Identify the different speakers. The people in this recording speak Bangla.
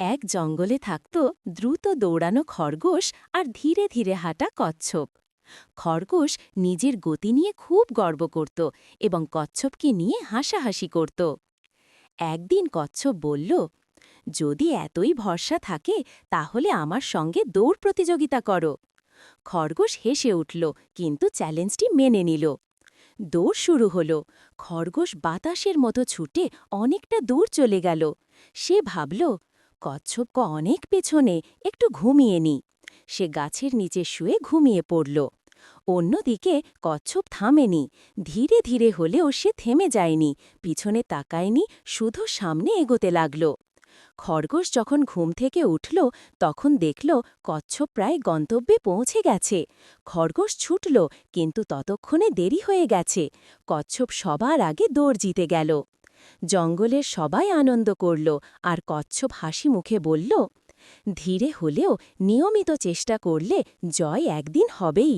Speaker 1: এক জঙ্গলে থাকত দ্রুত দৌড়ানো খরগোশ আর ধীরে ধীরে হাঁটা কচ্ছপ। খরগোশ নিজের গতি নিয়ে খুব গর্ব করত এবং কচ্ছপকে নিয়ে হাসাহাসি করত। একদিন কচ্ছপ বলল, যদি এতই ভরসা থাকে, তাহলে আমার সঙ্গে দৌড় প্রতিযোগিতা করো। খরগোশ হেসে উঠল, কিন্তু চ্যালেঞ্জটি মেনে নিল। দৌড় শুরু হল। খরগোশ বাতাসের মতো ছুটে অনেকটা দূর চলে গেল। সে ভাবল কচ্ছপ অনেক পেছনে একটু ঘুমিয়ে নি। সে গাছের নিচে শুয়ে ঘুমিয়ে পড়ল। অন্যদিকে কচ্ছপ থামেনি। ধীরে ধীরে হলেও সে থেমে যায়নি। পিছনে তাকায়নি, শুধু সামনে এগোতে লাগল। খরগোশ যখন ঘুম থেকে উঠল, তখন দেখল কচ্ছপ প্রায় গন্তব্যে পৌঁছে গেছে। খরগোশ ছুটল, কিন্তু ততক্ষণে দেরি হয়ে গেছে। কচ্ছপ সবার আগে দৌড় জিতে গেল। জঙ্গলের সবাই আনন্দ করল আর কচ্ছপ হাসি মুখে বলল, ধীরে হলেও নিয়মিত চেষ্টা করলে জয় একদিন হবেই।